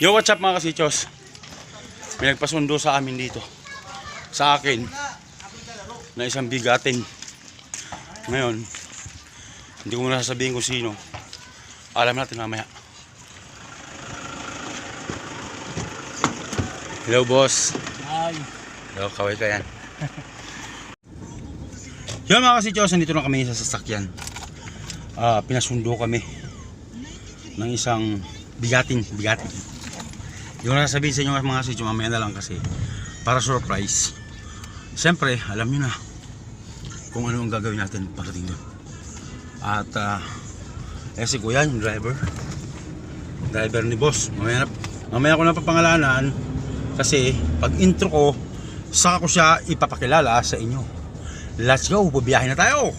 Yo, what's up mga kasichos? May nagpasundo sa amin dito. Sa akin. Na isang bigatin. Ngayon, hindi ko muna sasabihin kung sino. Alam natin mamaya. Hello, boss. Ay, Hello, kaway ka yan. Yun mga kasichos, nandito na kami sa sasakyan. Ah, pinasundo kami ng isang bigatin, bigatin. Yung nasasabihin sa inyo mga kasichos, mamaya na lang kasi para surprise. Siyempre, alam nyo na kung ano ang gagawin natin pagdating doon. At, ah, eh si Kuya, yung driver. Driver ni boss. Mamaya, na, mamaya ko na papangalanan kasi pag intro ko, saka ko siya ipapakilala sa inyo. Let's go, bubiyahe na tayo!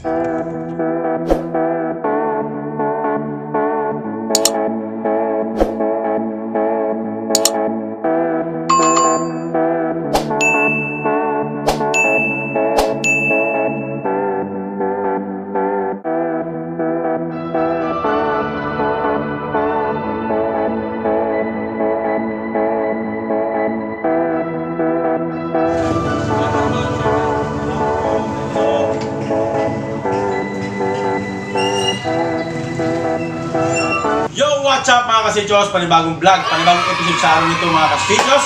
Kasichos? Panibagong vlog, panibagong episode sa araw nito mga kasichos.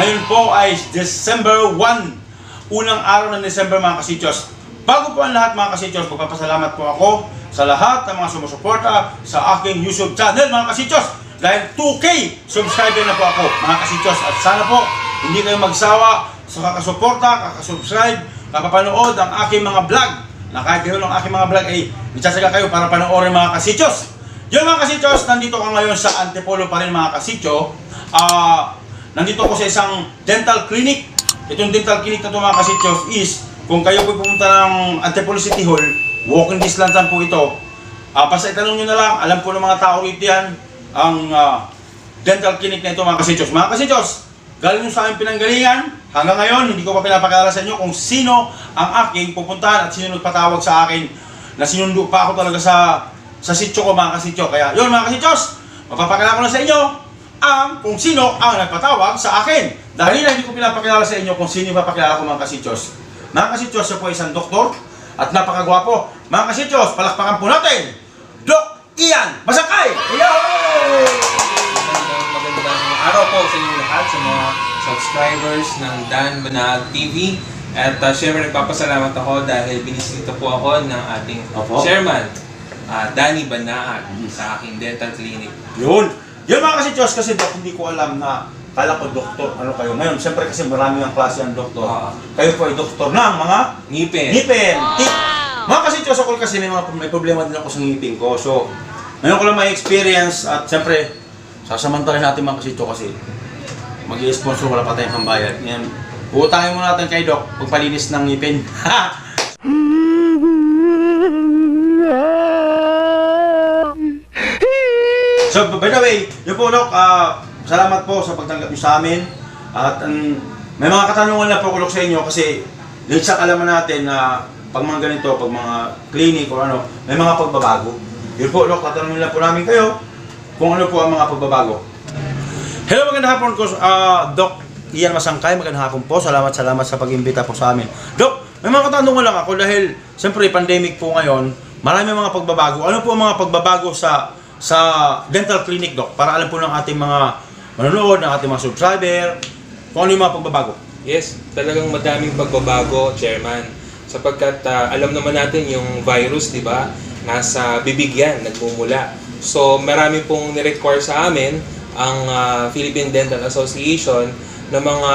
Ngayon po ay December 1, unang araw ng December mga kasichos. Bago po ang lahat mga kasichos, magpapasalamat po ako sa lahat ng mga sumusuporta sa aking YouTube channel mga kasichos. Dahil 2K subscriber na po ako mga kasichos. At sana po hindi kayo magsawa sa kakasuporta, kakasubscribe, kapapanood ang aking mga vlog na kahit ang aking mga vlog ay nagsasaga kayo para panoorin mga kasichos. Yun mga kasichos, nandito ka ngayon sa Antipolo pa rin mga kasityo. Ah, nandito ko sa isang dental clinic. Itong dental clinic na ito mga kasichos is, kung kayo po pumunta ng Antipolo City Hall, walking distance lang po ito. Ah, basta itanong nyo na lang, alam po ng mga tao rito yan, ang ah, dental clinic na ito mga kasichos. Mga kasichos, galing nyo sa aking pinanggalingan, hanggang ngayon, hindi ko pa pinapakilala sa inyo kung sino ang aking pupuntahan at sino nagpatawag sa akin na sinundo pa ako talaga sa sa sityo ko mga kasityo. Kaya yun mga kasityos, mapapakilala ko na sa inyo ang kung sino ang nagpatawag sa akin. Dahil na hindi ko pinapakilala sa inyo kung sino yung papakilala ko mga kasityos. Mga kasityos, siya po ay isang doktor at napakagwapo. Mga kasityos, palakpakan po natin, Doc Ian Masakay! Yo! Magandang, magandang araw po sa inyo lahat, sa mga subscribers ng Dan Manag TV. At uh, syempre nagpapasalamat ako dahil binisita po ako ng ating Opo. chairman, ah, Danny Banaag, sa aking dental clinic. Yun. Yun mga kasityos, kasi Doc, hindi ko alam na kala ko doktor, ano kayo. Ngayon, siyempre kasi marami ang klase ang doktor. Ah. Kayo po ay doktor ng mga Ngipin. Ngipin. Tip. Mga kasi Diyos ako kasi may mga may problema din ako sa ngipin ko. So, ngayon ko lang may experience at siyempre, sasamantalin natin mga kasityo kasi mag sponsor wala pa tayong pambayad. Ngayon, uutangin muna natin kay Doc pagpalinis ng ngipin. so, by the way, yun po Doc, ah, salamat po sa pagtanggap niyo sa amin. At um, may mga katanungan na po kulok sa inyo kasi dahil sa kalaman natin na pag mga ganito, pag mga clinic o ano, may mga pagbabago. Yun po, Doc, tatanungin lang po namin kayo kung ano po ang mga pagbabago. Hello, magandang hapon ko, ah, Doc Ian Masangkay, magandang hapon po. Salamat, salamat sa pag-imbita po sa amin. Doc, may mga katanungan lang ako dahil siyempre pandemic po ngayon, marami mga pagbabago. Ano po ang mga pagbabago sa sa dental clinic, Doc? Para alam po ng ating mga manonood, ng ating mga subscriber, kung ano yung mga pagbabago. Yes, talagang madaming pagbabago, Chairman. Sapagkat ah, alam naman natin yung virus, di ba? Nasa bibig yan, nagmumula. So, marami pong nirequire sa amin ang ah, Philippine Dental Association ng mga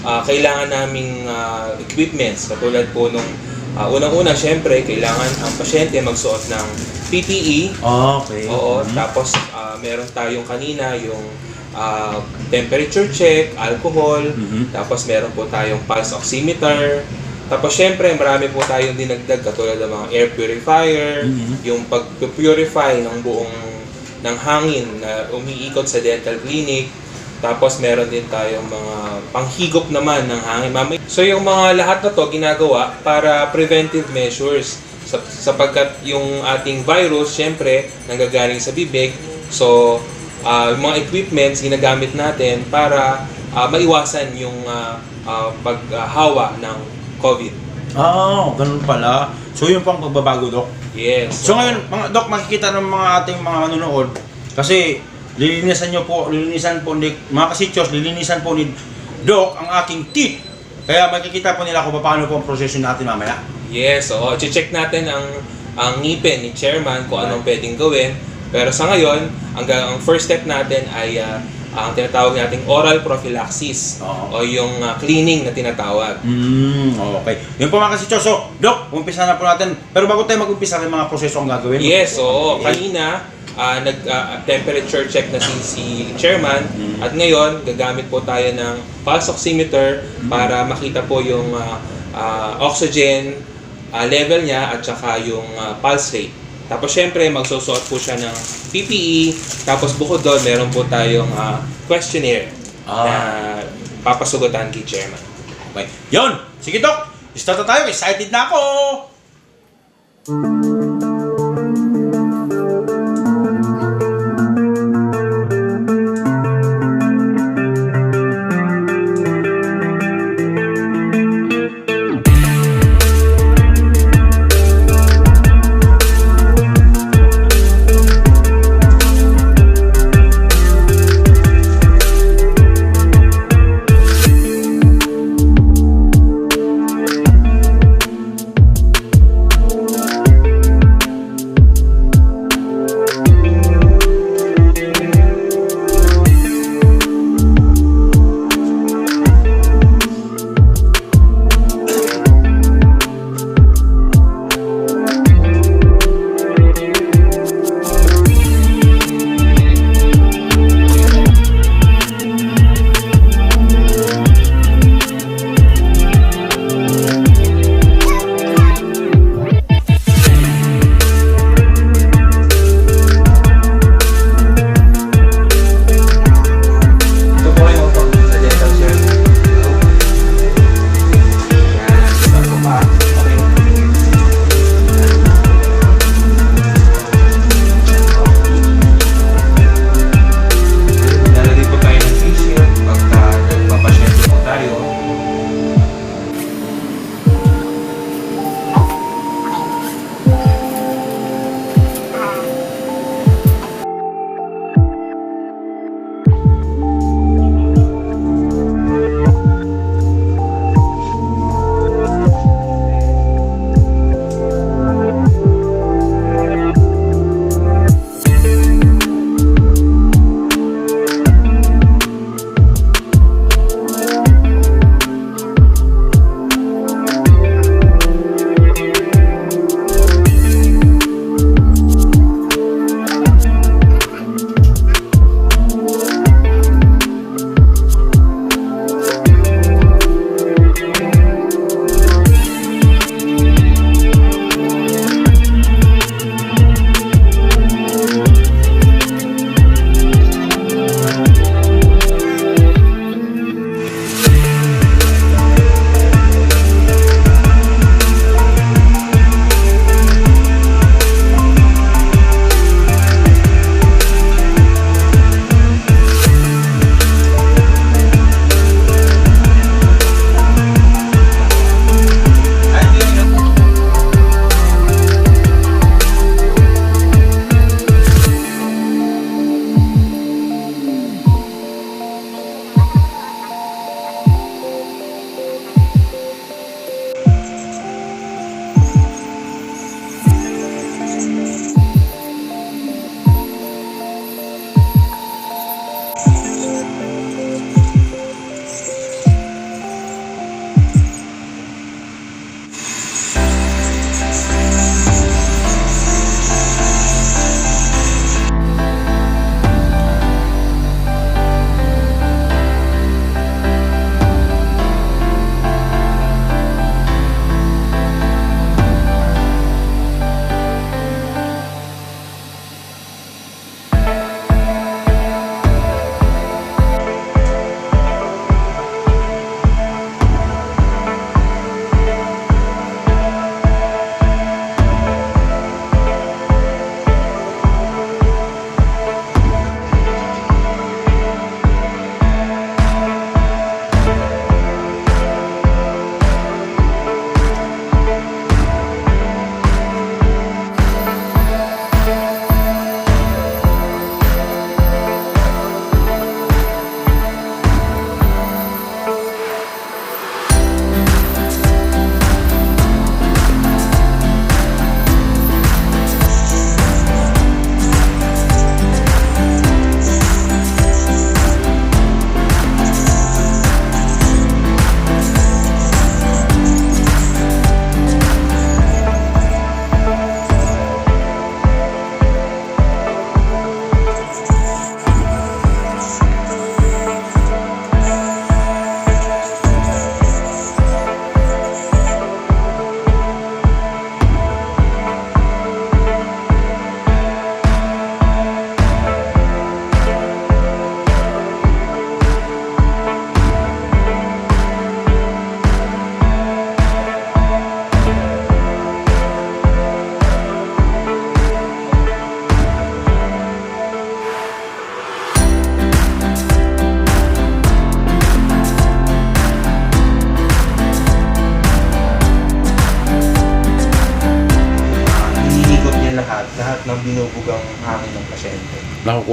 ah, kailangan naming ah, equipments. Katulad po nung ah, unang-una, syempre, kailangan ang pasyente magsuot ng PPE, Okay. Oo, tapos ah, meron tayong kanina yung ah, temperature check, alcohol, Mhm. tapos meron po tayong pulse oximeter. Tapos syempre, marami po tayong dinagdag katulad ng mga air purifier, Mhm. yung pag-purify ng buong ng hangin na umiikot sa dental clinic. Tapos meron din tayong mga panghigop naman ng hangin. Mamay. So yung mga lahat na to ginagawa para preventive measures. Sap- sapagkat yung ating virus, syempre, nanggagaling sa bibig. So, ah, yung mga equipments ginagamit natin para ah, maiwasan yung ah, ah, paghawa ng COVID. Ah, ganun pala. So yun po ang pagbabago, Dok. Yes. So ngayon, mga Dok, makikita ng mga ating mga manonood, kasi lilinisan nyo po, lilinisan po ni, mga kasityos, lilinisan po ni Doc ang aking teeth. Kaya makikita po nila kung paano po ang proseso natin mamaya. Yes, oo. check natin ang ang ngipin ni chairman kung anong pwedeng gawin. Pero sa ngayon, ang, ang first step natin ay ah, ang tinatawag nating oral prophylaxis Oo. o yung ah, cleaning na tinatawag. Hmm, okay. Yun po mga kasityos. So, Doc, umpisa na po natin. Pero bago tayo mag-umpisa, may mga proseso ang gagawin. Yes, oo. Okay. Kanina, ah, nag ah, temperature check na si, si chairman Mm. at ngayon gagamit po tayo ng pulse oximeter Mm. para makita po yung ah, ah, oxygen ah, level niya at saka yung ah, pulse rate. Tapos syempre magsusuot po siya ng PPE tapos bukod doon meron po tayong ah, questionnaire Ah. na papasugutan kay chairman. Okay. Yun! Sige, Doc! Start na tayo. Excited na ako!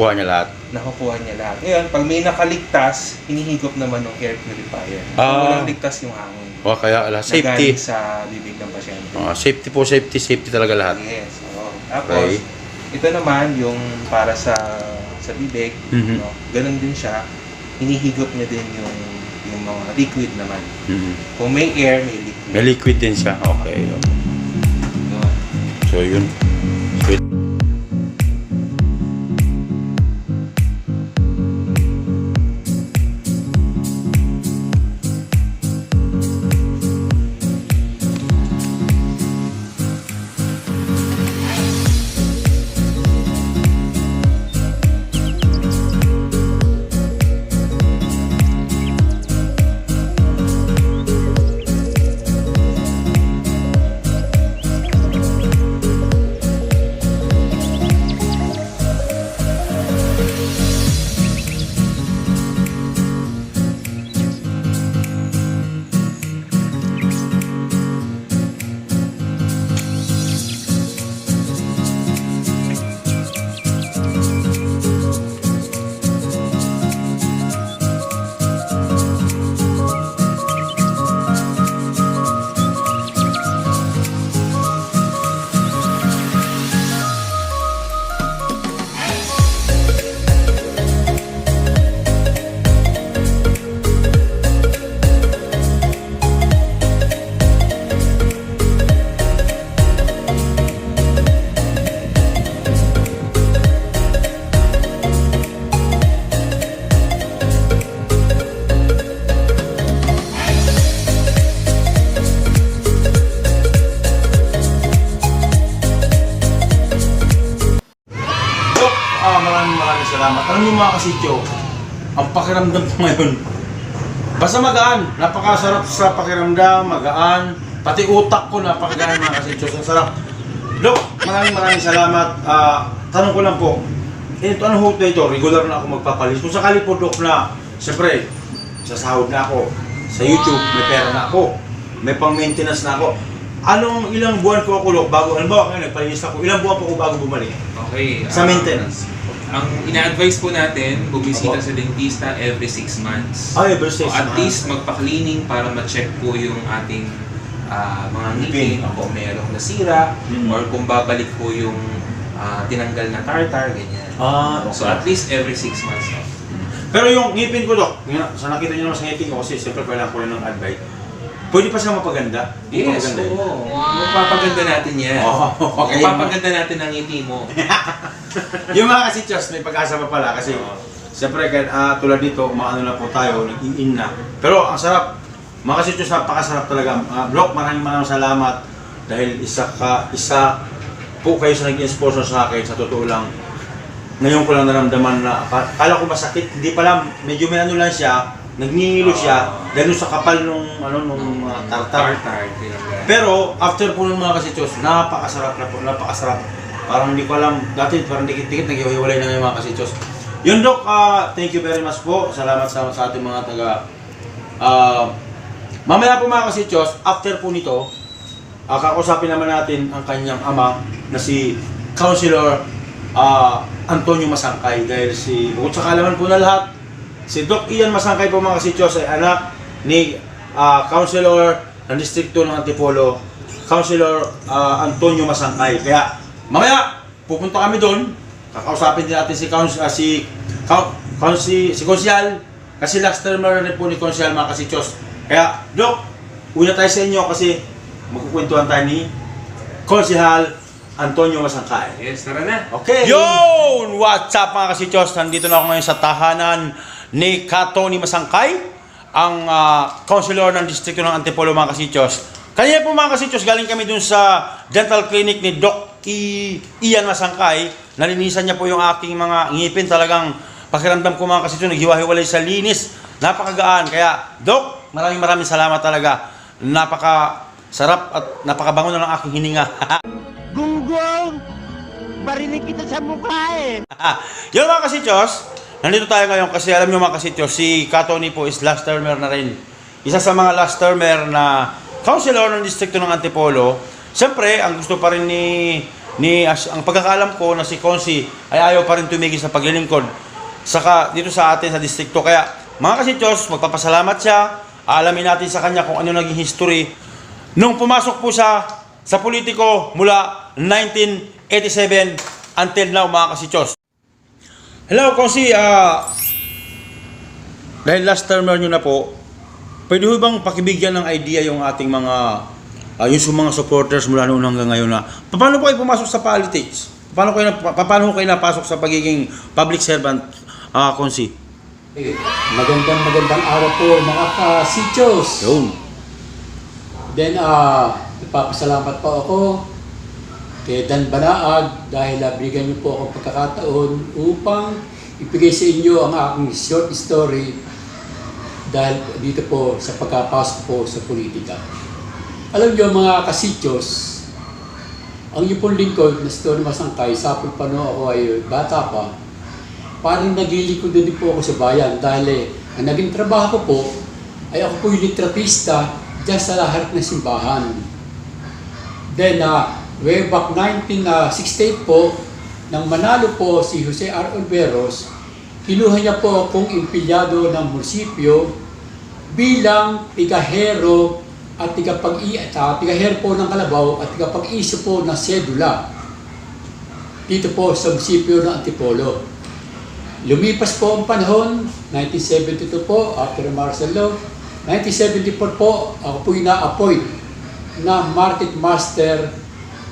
Nakukuha niya lahat. Nakukuha niya lahat. Ngayon, pag may nakaligtas, hinihigop naman ng air purifier. Kung Ah. walang ligtas yung hangin. O kaya ala, na galing safety. sa bibig ng pasyente. Ah, safety po, safety, safety talaga lahat. Yes. oo. Tapos, Okay. ito naman yung para sa sa bibig, Mhm. no? Ganun din siya. Hinihigop niya din yung yung mga liquid naman. Mhm. Kung may air, may liquid. May liquid din siya. Okay. Yun. So yun. Kasityo, ang pakiramdam ko ngayon, basta magaan. Napakasarap sa pakiramdam, magaan. Pati utak ko napakagaan mga kasityo. Ang sarap. Dok, maraming maraming salamat. Ah, tanong ko lang po, ito ano hope na ito? Regular na ako magpapalis. Kung sakali po, Dok, na, siyempre, sasahod na ako. Sa YouTube, may pera na ako. May pang-maintenance na ako. Anong ilang buwan ko ako, Dok, bago, halimbawa ngayon, nagpalinis ako, ilang buwan po ako bago bumalik? Okay. Sa ah, maintenance. Ang ina-advise po natin, bumisita Opo. sa dentista every 6 months. Ay, every six O at months. least magpa-cleaning para ma-check po yung ating ah, mga ngipin Ngipin. kung merong nasira Mm. or kung babalik po yung ah, tinanggal na tartar, ganyan. Ah, So at least every 6 months. no? Pero yung ngipin ko, Dok, sa nakita niyo naman sa ngipin ko, kasi siyempre kailangan ko rin ng advice, pwede pa siya mapaganda? Yes, maganda yun? oo. Magpapaganda natin yan. Oh, okay. Magpapaganda natin ang ngiti mo. yung mga kasi, Chos, may pag-asa pa pala kasi siyempre kahit ah, tulad dito, umaano na po tayo, nag-in na. Pero ang sarap, mga kasi, Chos, napakasarap talaga. Uh, Block, maraming maraming salamat dahil isa ka, isa po kayo sa naging sponsor sa akin, sa totoo lang. Ngayon ko lang naramdaman na, ka- kala ko masakit, hindi pala, medyo may ano lang siya, nagngingilo siya, dahil sa kapal nung, ano, nung uh, tartar. Tartar. Pero after po ng mga kasichos, napakasarap na po, napakasarap. Parang hindi ko alam, dati parang dikit-dikit naghihiwalay na yung mga kasichos. Yun Dok, ah, thank you very much po. Salamat sa, sa ating mga taga... ah, mamaya po mga kasichos, after po nito, ah, kakausapin naman natin ang kanyang ama na si Councilor ah, Antonio Masangkay. Dahil si, bukod sa kaalaman po na lahat, si Doc Ian Masangkay po mga kasichos ay anak ni ah, Councilor ng distrito ng Antipolo, Councilor ah, Antonio Masangkay. Kaya mamaya pupunta kami doon, kakausapin din natin si Council si Coun- Coun- si, si Konsyal kasi last term na rin po ni Konsyal mga kasichos. Kaya Doc, una tayo sa inyo kasi magkukwentuhan tayo ni Konsihal Antonio Masangkay. Yes, tara na. Okay. Yun! What's up mga kasichos? Nandito na ako ngayon sa tahanan ni Kato ni Masangkay, ang ah, councilor ng distrito ng Antipolo mga kasichos. Kanya po mga kasichos, galing kami dun sa dental clinic ni Doc I Ian Masangkay. Nalinisan niya po yung aking mga ngipin. Talagang pakiramdam ko mga kasichos, naghiwa-hiwalay sa linis. Napakagaan. Kaya, Doc, maraming maraming salamat talaga. Napaka sarap at napakabango na ng aking hininga. Gunggong! Barinig kita sa mukha eh! Yung mga kasichos, nandito tayo ngayon kasi alam nyo mga kasichos, si Katoni po is last termer na rin. Isa sa mga last termer na councilor ng distrito ng Antipolo. Siyempre, ang gusto pa rin ni ni as, ang pagkakaalam ko na si Consi ay ayaw pa rin tumigil sa paglilingkod saka dito sa atin sa distrito. Kaya mga kasityos, magpapasalamat siya. Alamin natin sa kanya kung ano naging history nung pumasok po siya sa politiko mula 1987 until now mga kasityos. Hello, Consi. ah dahil last termer nyo na po, pwede ho bang pakibigyan ng idea yung ating mga ah, yung mga supporters mula noon hanggang ngayon na paano po kayo pumasok sa politics? Paano kayo na, pa- paano kayo napasok sa pagiging public servant, ah Konsi? Eh, magandang magandang araw po mga ka-sichos. Yun. Then, ah, nagpapasalamat po ako kay Dan Banaag dahil bigyan niyo po akong pagkakataon upang ibigay sa inyo ang aking short story dahil dito po sa pagkapasok po sa politika. Alam niyo mga kasichos, ang iyo pong lingkod na si Tony Masangkay, sapol pa no ako ay bata pa, parang naglilikod din po ako sa bayan dahil eh, ang naging trabaho ko po ay ako po yung litratista dyan sa lahat ng simbahan. Then, uh, way back 1968 po, nang manalo po si Jose R. Olveros, kinuha niya po akong empleyado ng munisipyo bilang tigahero at tigapag at uh, tigahero po ng Kalabaw at tigapag-iso po ng sedula dito po sa munisipyo ng Antipolo. Lumipas po ang panahon, 1972 po, after law. 1974 po, ako po ina-appoint na market master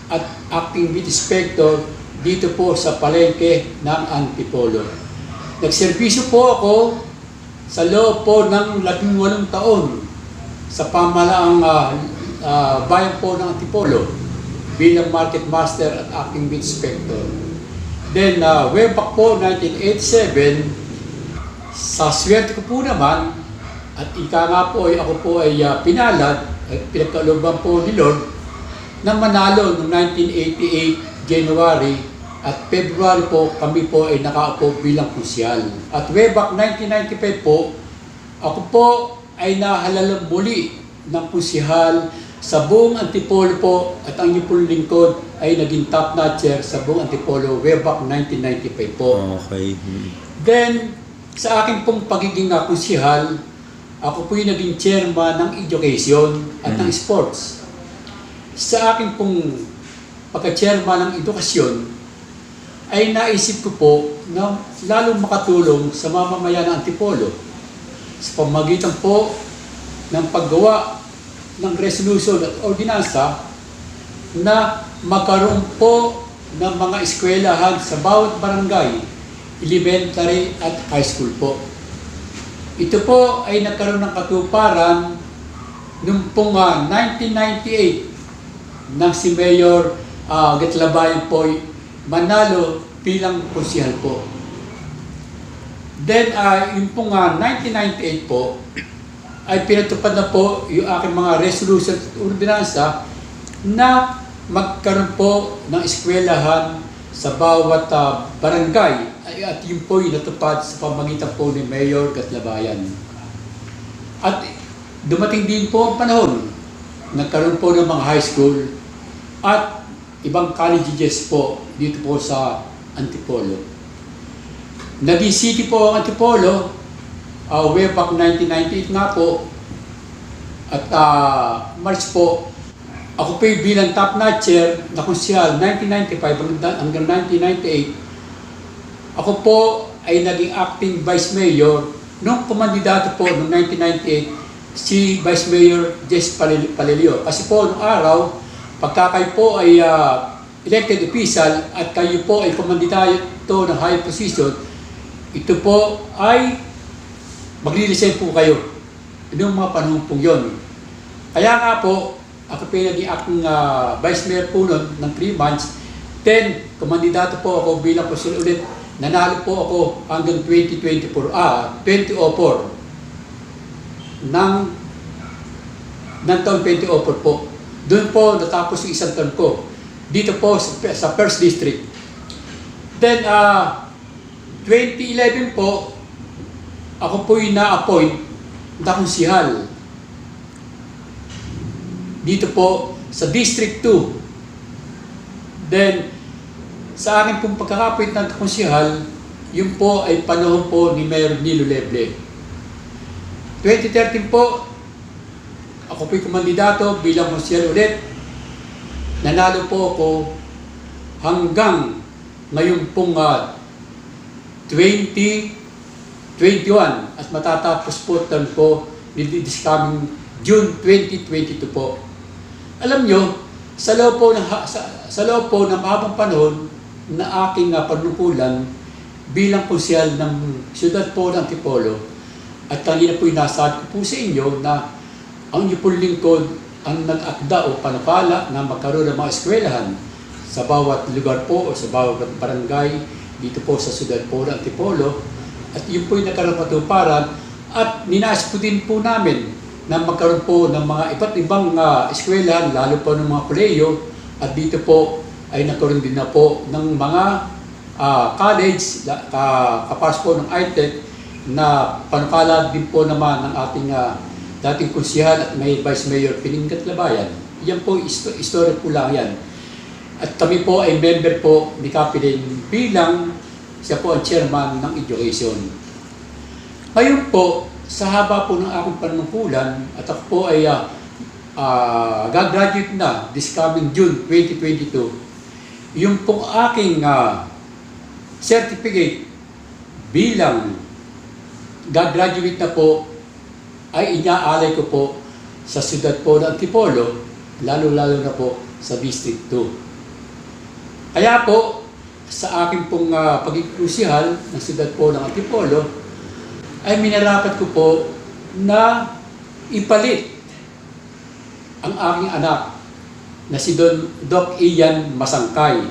at acting meat inspector dito po sa palengke ng Antipolo. Nagserbisyo po ako sa loob po ng 18 taon sa pamalaang ah, ah, bayan po ng Antipolo bilang market master at acting meat inspector. Then, uh, way back po, 1987, sa swerte ko po naman, at ika nga po ay ako po ay uh, pinalad, at po ni Lord, na manalo noong 1988, January, at February po, kami po ay nakaupo bilang kusyal. At way back 1995 po, ako po ay nahalalang muli ng kusyal sa buong Antipolo po at ang inyong pong lingkod ay naging top notcher sa buong Antipolo way back 1995 po. Okay. Then, sa akin pong pagiging kunsihal, ako po yung naging chairman ng education at ng sports. Sa akin pong pagka-chairman ng edukasyon, ay naisip ko po na lalong makatulong sa mamamayan ng Antipolo sa pamagitan po ng paggawa ng resolution at ordinansa na magkaroon po ng mga eskwelahan sa bawat barangay, elementary at high school po. Ito po ay nagkaroon ng katuparan noong pong ah, 1998 nang si Mayor uh, Gatlabayan po manalo bilang konsihal po. Then, uh, yung pong ah, 1998 po, ay pinatupad na po yung aking mga resolution at ordinansa na magkaroon po ng eskwelahan sa bawat ah, barangay ay, at yun po yung natupad sa pamagitan po ni Mayor Gatlabayan. At dumating din po ang panahon, nagkaroon po ng mga high school at ibang colleges po dito po sa Antipolo. Naging city po ang Antipolo uh, way back 1998 nga po at uh, March po ako po bilang top notcher na konsyal 1995 hanggang- hanggang 1998 ako po ay naging acting vice mayor nung kumandidato po noong 1998 si Vice Mayor Jess Palil- Palilio. Kasi po noong araw, pagka kayo po ay ah, elected official at kayo po ay kumandidato ng high position, ito po ay magre-resign po kayo noong mga panahon po yun. Kaya nga po, ako po yung naging acting ah, vice mayor po nun ng 3 months. Then, kumandidato po ako bilang position ulit. Nanalo po ako hanggang 2024, ah, 2004 ng ng taon 2004 po. Doon po natapos yung isang taon ko. Dito po sa, First District. Then, ah 2011 po, ako po yung na-appoint na konsihal. Dito po sa District 2. Then, sa akin pong pagkakapit ng konsihal, yun po ay panahon po ni Mayor Nilo Leble. 2013 po, ako po'y kumandidato bilang konsihal ulit. Nanalo po ako hanggang ngayon pong ah, 2021 at matatapos po term po this coming June 2022 po. Alam nyo, sa loob po ng, sa, sa loob po ng mahabang panahon na aking uh, panlupulan bilang konsyal ng siyudad po ng Tipolo at kanina po inasabi ko po sa inyo na ang inyo pong lingkod ang nag-akda o panapala na magkaroon ng mga eskwelahan sa bawat lugar po o sa bawat barangay dito po sa siyudad po ng Tipolo at yun po yung nagkaroon patuparan at ninais po din po namin na magkaroon po ng mga iba't ibang uh, eskwelahan, lalo po ng mga koleyo, at dito po ay nagkaroon din na po ng mga ah, college, ka, kapas po ng ITEC, na panukala din po naman ng ating ah, dating kunsihal at may Vice Mayor Piningat Labayan. Yan po, isto- story po lang yan. At kami po ay member po ni Kapilin bilang siya po ang chairman ng education. Ngayon po, sa haba po ng aking panungkulan, at ako po ay ah, ah, gagraduate na this coming June 2022, yung pong aking ah, certificate bilang gagraduate na po ay inaalay ko po sa siyudad po ng Antipolo, lalo-lalo na po sa District 2. Kaya po, sa aking pong uh, pagkiklusihal ng siyudad po ng Antipolo, ay minarapat ko po na ipalit ang aking anak na si Don Doc Ian Masangkay.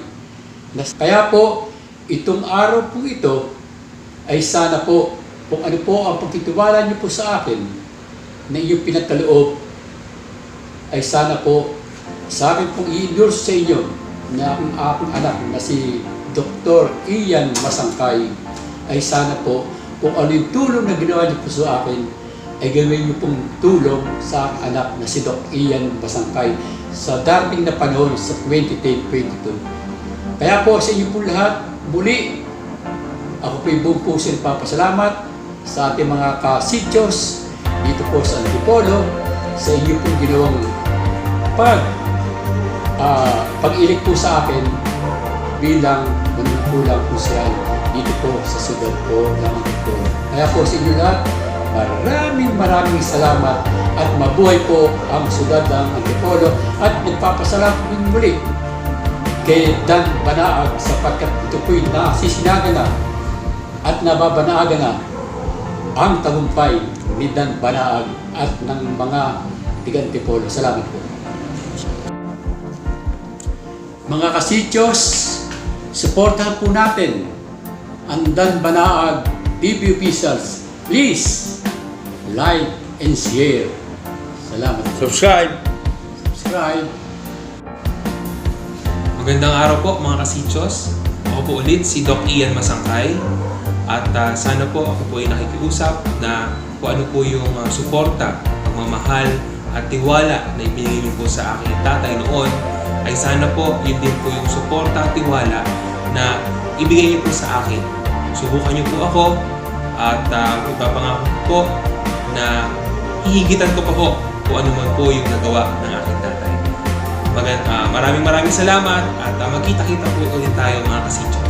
Kaya po, itong araw po ito ay sana po kung ano po ang pagtitiwala niyo po sa akin na iyong pinagkaloob ay sana po sa akin pong i-endorse sa inyo na ang aking anak na si Dr. Ian Masangkay ay sana po kung ano yung tulong na ginawa niyo po sa akin ay gawin niyo pong tulong sa aking anak na si Dr. Ian Masangkay sa darating na panahon sa 2010-22. Kaya po sa inyo po lahat, muli, ako po yung buong puso nagpapasalamat sa ating mga kasityos dito po sa Antipolo sa inyo pong ginawang pag ah, pag-ilig po sa akin bilang manungkulang siya dito po sa sudad po ng Antipolo. Kaya po sa inyo lahat, maraming maraming salamat at mabuhay po ang sudad ng Antipolo at nagpapasalamat din muli kay Dan Banaag sapagkat ito po'y nasisinaga na at nababanaaga na ang tagumpay ni Dan Banaag at ng mga tigantipolo. Salamat po. Mga kasityos, supportahan po natin ang Dan Banaag TV officials. Please, like and share. Salamat po. Subscribe! Subscribe. Magandang araw po mga kasichos. Ako po ulit si Doc Ian Masangkay. At ah, sana po ako po ay nakikiusap na kung ano po yung ah, suporta, pagmamahal at tiwala na ibinigay niyo po sa aking tatay noon ay sana po yun din po yung suporta at tiwala na ibigay niyo po sa akin. Subukan niyo po ako at uh, ipapangako ko po na hihigitan ko pa po kung ano man po yung nagawa ng aking tatay. Magan, ah, maraming maraming salamat at ah, magkita-kita po ulit tayo mga kasityo